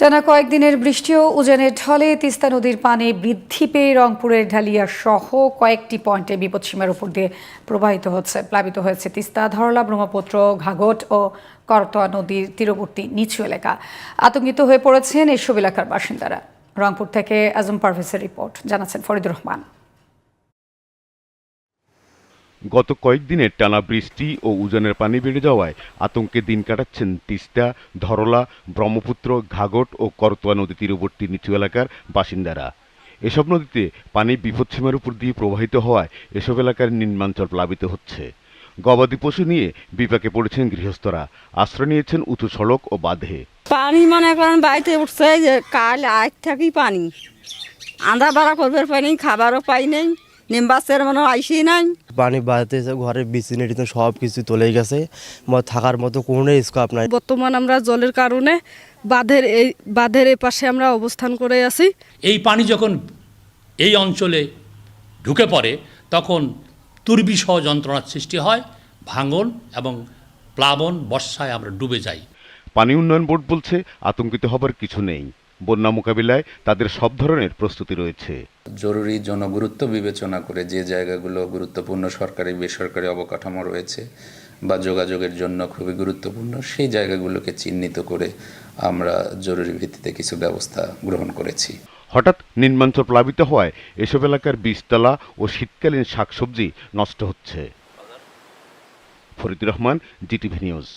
টানা কয়েকদিনের বৃষ্টি ও উজানের ঢলে। তিস্তা নদীর পানি বৃদ্ধি পেয়ে রংপুরের ঢালিয়া সহ কয়েকটি পয়েন্টে বিপদসীমার উপর দিয়ে প্রবাহিত হচ্ছে, প্লাবিত হয়েছে তিস্তা, ধরলা, ব্রহ্মপুত্র, ঘাঘট ও করতোয়া নদীর তীরবর্তী নিচু এলাকা। আতঙ্কিত হয়ে পড়েছেন এসব এলাকার বাসিন্দারা। রংপুর থেকে আজম পারভেজের রিপোর্ট, জানাচ্ছেন ফরিদুর রহমান। গত কয়েকদিনের টানা বৃষ্টি ও উজানের পানি বেড়ে যাওয়ায় আতঙ্কে দিন কাটাচ্ছেন তিস্তা, ধরলা, ব্রহ্মপুত্র, ঘাঘট ও করতোয়া নদী তীরবর্তী নিচু এলাকার বাসিন্দারা। এসব নদীতে পানি বিপদসীমার উপর দিয়ে প্রবাহিত হওয়ায় এসব এলাকার নিম্নাঞ্চল প্লাবিত হচ্ছে। গবাদি পশু নিয়ে বিপাকে পড়েছেন গৃহস্থরা। আশ্রয় নিয়েছেন উঁচু সড়ক ও বাঁধে। পানি মনে বাড়িতে উঠছে যে কাল আজ থাকি পানি। আন্দা বাড়া করবার পানি, খাবারও পাই নাই। নিম্বাসের মনে আইসি নাই। পানি বাড়তেছে ঘরের বিছানা সব কিছু চলে গেছে। আমার থাকার মতো কোনো স্কোপ নাই। বর্তমান আমরা জলের কারণে বাঁধের এই বাঁধের এই পাশে আমরা অবস্থান করে আছি। এই পানি যখন এই অঞ্চলে ঢুকে পড়ে তখন তুর্বিসহ যন্ত্রণার সৃষ্টি হয় ভাঙন এবং প্লাবন বর্ষায় আমরা ডুবে যাই। পানি উন্নয়ন বোর্ড বলছে আতঙ্কিত হবার কিছু নেই। বন্যা মোকাবিলায় তাদের সব ধরনের প্রস্তুতি রয়েছে। জরুরি জনগুরুত্ব বিবেচনা করে যে জায়গাগুলো গুরুত্বপূর্ণ সরকারি বেসরকারি অবকাঠামো রয়েছে বা যোগাযোগের জন্য খুবই গুরুত্বপূর্ণ সেই জায়গাগুলোকে চিহ্নিত করে আমরা জরুরি ভিত্তিতে কিছু ব্যবস্থা গ্রহণ করেছি। হঠাৎ নিম্নাঞ্চল প্লাবিত হওয়ায় এসব এলাকার বীজতলা ও শীতকালীন শাকসবজি নষ্ট হচ্ছে। Faridur Rahman GTV news.